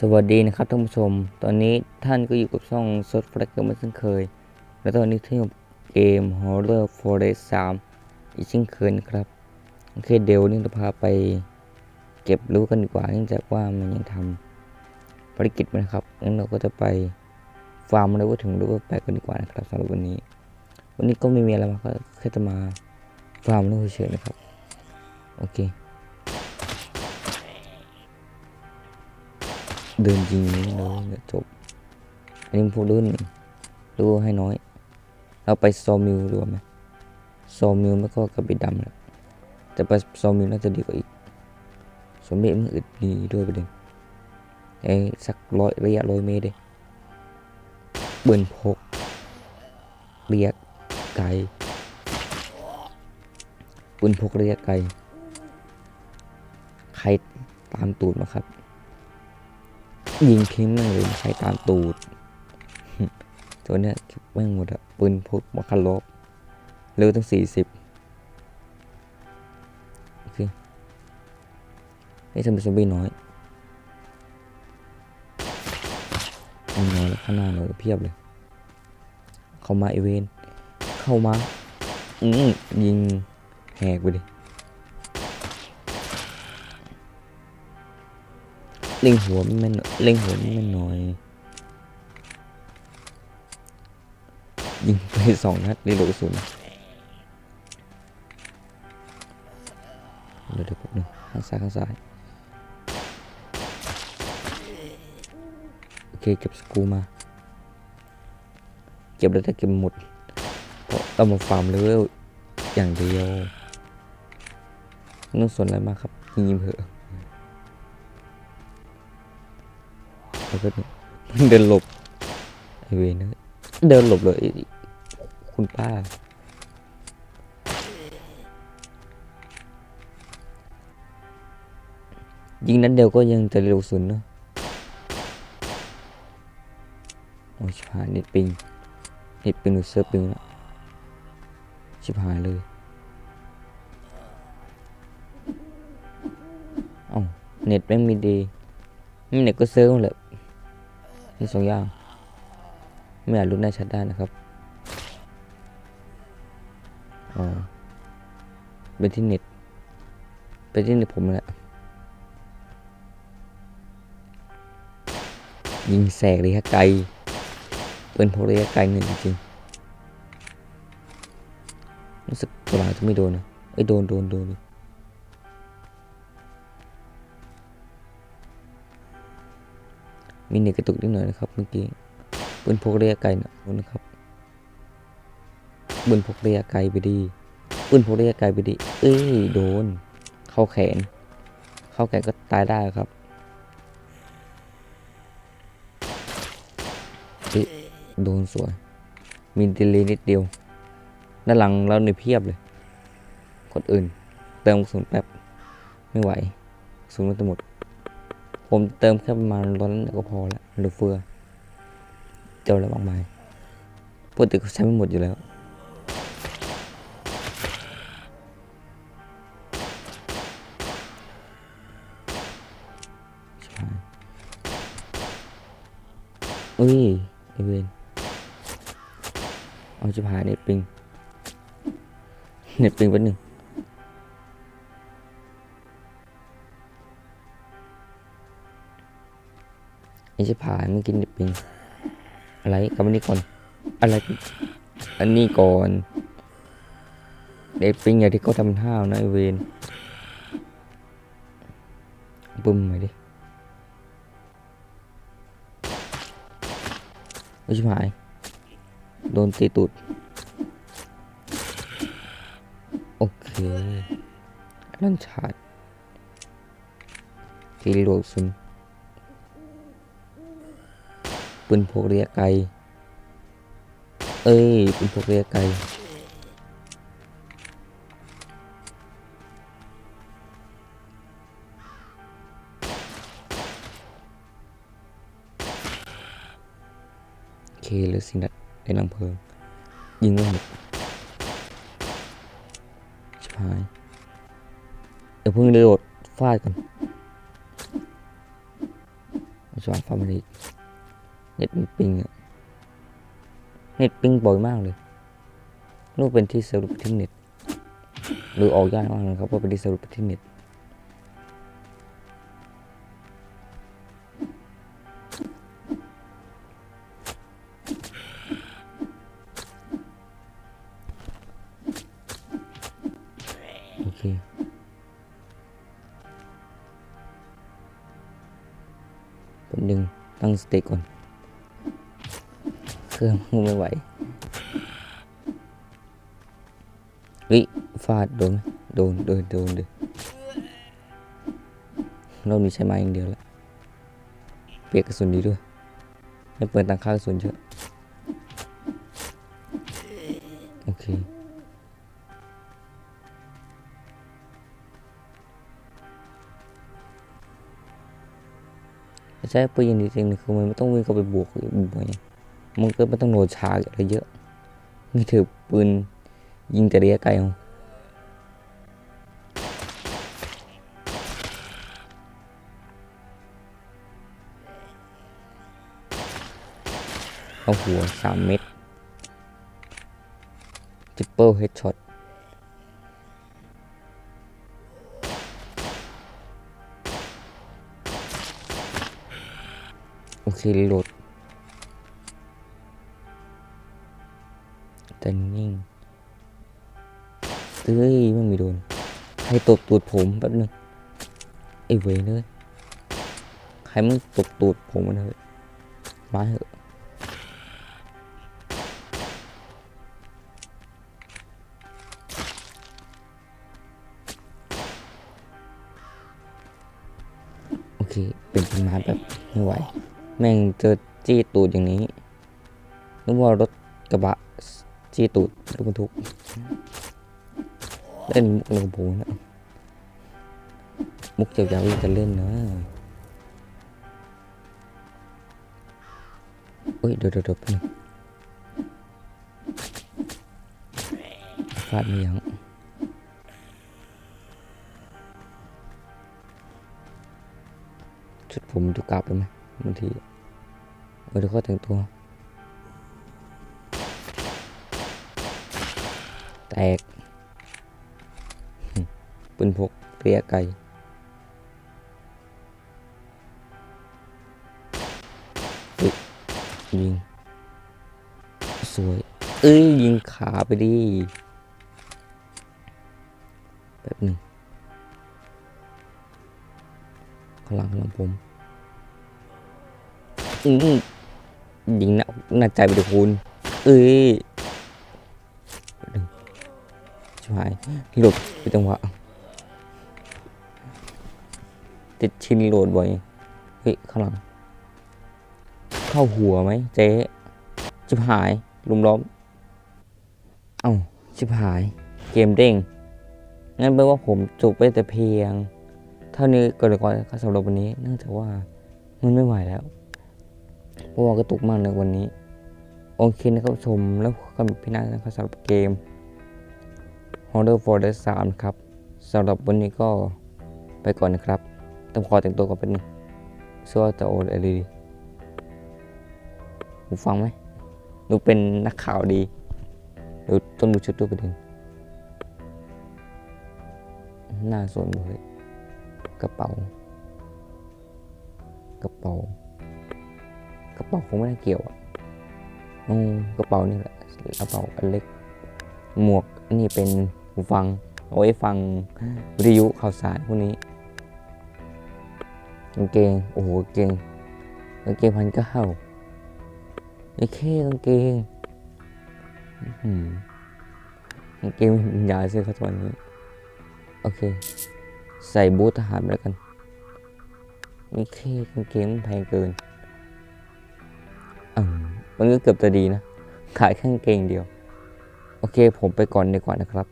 สวัสดีนะครับท่านผู้ชม ตอนนี้ท่านก็อยู่กับช่องสดแฟลกเกอร์เหมือนเช่นเคย และตอนนี้ท่านอยู่กับเกม Horror Forest 3 อีกเช่นเคยนะครับ โอเคเดี๋ยวนี้เราพาไปเก็บรู้กันดีกว่าเนื่องจากว่ามันยังทำภารกิจม่นะครับงั้นเราก็จะไปฟาร์มอะไรว่าถึงรู้ว่าไปกันดีกว่านะครับสำหรับวันนี้ วันนี้ก็ไม่มีอะไรมาก็แค่จะมาฟาร์มนู่นเฉยๆนะครับ โอเค เดินยิงนี้เลยเนี่ยจบ อันนี้พวกรุ่นดูให้น้อย เราไปซอมิลดูไหมซอมิลไม่ก็กระบิดดำแหละแต่ไปซอมิลน่าจะดีกว่าอีกซอมิลมันอึดดีด้วยประเด็นไอ้สักร้อยระยะร้อยเมตรเด้เบิร์นพกเรียกไกลปืนพกระยะไกลใครตามตูดมาครับ ยิงทิ้งแม่งเลยใช้ตามตูด ตัวเนี้ยแม่งหมดอะปืนพกมาคาร์ลบเร็วตั้งสี่สิบโอเคนี่ทำเป็นซอมบี้น้อยมีน้อยแล้วข้างหน้าเราเพียบเลย เข้ามาไอเวน เข้ามา อืมยิงแหกไปดิ เล็งหัวมันแม่นเล็งหัวมันแม่นหน่อยยิงไปสองนัดรีโลดกระสุนเดี๋ยวเดี๋ยวแป๊บนึงข้างซ้ายข้างซ้ายโอเคเก็บสกูมา เก็บแล้วแต่เก็บหมดเพราะเอามาฟาร์มเลเวลอย่างเดียวไม่ต้องสนอะไรมากครับยิงเถอะ แล้วก็เนี่ยเดินหลบไอเวนนะเดินหลบเลยคุณป้ายิงนั้นเดียวก็ยังจะเร็วสุดเนอะโอ้ชิบหายเน็ตปิงเน็ตปิงหรือเซิร์ฟปิงล้วชิบหายเลยเอ้าเน็ตแม่งมีดีไม่เน็ตก็เซิร์ฟแหละ นี่สองอย่าง ไม่อาจรู้ได้ชัดได้นะครับเป็นที่เน็ตเป็นที่เน็ตผมแหละยิงแสกเลยฮะไกลเปินพกระยะไกลหนึ่งจริงรู้สึกตัวหลังจะไม่โดนนะไอ้โดนโดนโดนดิ มีเน็ตกระตุกนิดหน่อยนะครับเมื่อกี้ปืนพกระยะไกลนะโดนนะครับปืนพกระยะไกลไปดีปืนพกระยะไกลไปดี เอ้ยโดน เข้าแขน เข้าแขนก็ตายได้ครับอ๊ะโดนสวย มีดีเลยนิดเดียว ด้านหลังเราในเพียบเลย คนอื่น เติมกระสุนแป๊บ ไม่ไหวกระสุนมันจะหมด ผมเติมแค่ประมาณร้อยนัดก็พอแล้วหลือเฟือเจ้าแล้วมากมายปกติก็ใช้ไม่หมดอยู่แล้วอุ้ยไอเวนเอาจะหายเน็ตปิง เน็ตปิงแป๊บหนึ่ง ไอจะผ่านเมื่กี้เน็ตปิงอะไรกับนี่ก่อน อะไรอันนี้ก่อนเน็ตปิงอย่างที่เขาทำท่านะไอเวนบึ้มไปดิไม่ชิบหาย โดนตีตูดโอเคลั่นชาร์ทีโลดซุน ปืนพกเระยไกล เอ้ยปืนพกเระยไกลเคหลือสิ่งดัดในลังเพลิง ยิงไม่หมดชิบหายเดี๋ยวเพิ่งโหลดฟาดกันสว่างฟามันอีก เน็ตมันปิงอะเน็ตปิงบ่อยมากเลยนู่นเป็นที่สรุปที่เน็ตหรือออกยากมากเลยครับว่าเป็นที่สรุปที่เน็ตโอเคเป็นหนึ่งตั้งสเติก่อน เครื่องมือไม่ไหวเฮ้ยฟาดโดนโดนโดนโดนดิเรามีใช้ไม้อย่างเดียวแล้วเปียกกระสุนดีด้วยไม่เปิดตังค่ากระสุนเยอะโอเคใช้ปืนอย่างนี้จริงๆคือมันไม่ต้องวิ่งเข้าไปบวกหรือบวกไง มันก็ไม่ต้องโหนดชาอะไรเยอะนี่ถือปืนยิงแต่ระยะไกลเอาเอาหัวสามเม็ดจิปเปิลเฮดช็อตโอเคโหลด แต่นิ่งเฮ้ยไม่มีโดน ใครตบตูดผมแป๊บนึงไอ้เวยเลยใครมึงตบตูดผมมันเลยมาเหอะโอเค เป็นปัญหาแบบไม่ไหว แม่งเจอจี้ตูดอย่างนี้นึกว่ารถกระบะ จี้ตูดรถบรรทุกเล่นมุกลงปูนะมุกยาวๆจะเล่นนะเฮ้ยเดี๋ยวเดี๋ยวเดี๋ยวแป๊บนึงฟาดมียังชุดผมดูกราบไปไหมบางทีเออเดี๋ยวเขาแต่งตัว แตกปืนพกเรียไกลยิง สวย เอ้ย ยิงขาไปดิแบบหนึ่งข้างหลังข้างหลังผมอืมยิงหน้าหน้าใจไปดิคุณ เอ้ย ชิบหายหลุดไปจังหวะติดชินโหลดบ่อยเฮ้ยข้างหลัง เข้าหัวไหมเจ๊ชิบหายลุมล้อมเอ้าชิบหาย เกมเด้งงั้นแปลว่าผมจบไปแต่เพียง เท่านี้ก็เลยก่อนกับสำหรับวันนี้เนื่องจากว่ามันไม่ไหวแล้วเพราะว่ากระตุกมากในวันนี้ โอเคนะครับชมแล้วก็มีพี่นัทนะครับสำหรับเกม Horror Forest 3ครับสำหรับวันนี้ก็ไปก่อนนะครับ ต้องขอแต่งตัวก่อนเป็นงเสื้อจะโออะไรดีหูฟังไหมหนูเป็นนักข่าวดีเดี๋ยวต้องดูชุดตัวประเด็นหน้าสวยหมดเลยกระเป๋า กระเป๋า กระเป๋าคงไม่ได้เกี่ยวอะอืมกระเป๋านี่แหละกระเป๋าอันเล็ก หมวกนี่เป็น หูฟัง เอาไว้ฟังวิทยุข่าวสารพวกนี้กางเกง โอ้โหกางเกงกางเกงพันเก้าไอ้แค่กางเกงอื้อหือกางเกงยาวเสื้อเขาตอนนี้ โอเค ใส่บูททหารไปแล้วกันนี่แค่กางเกงแพงเกินอืมมันก็เกือบจะดีนะ ขายแค่กางเกงเดียว โอเค ผมไปก่อนดีกว่านะครับ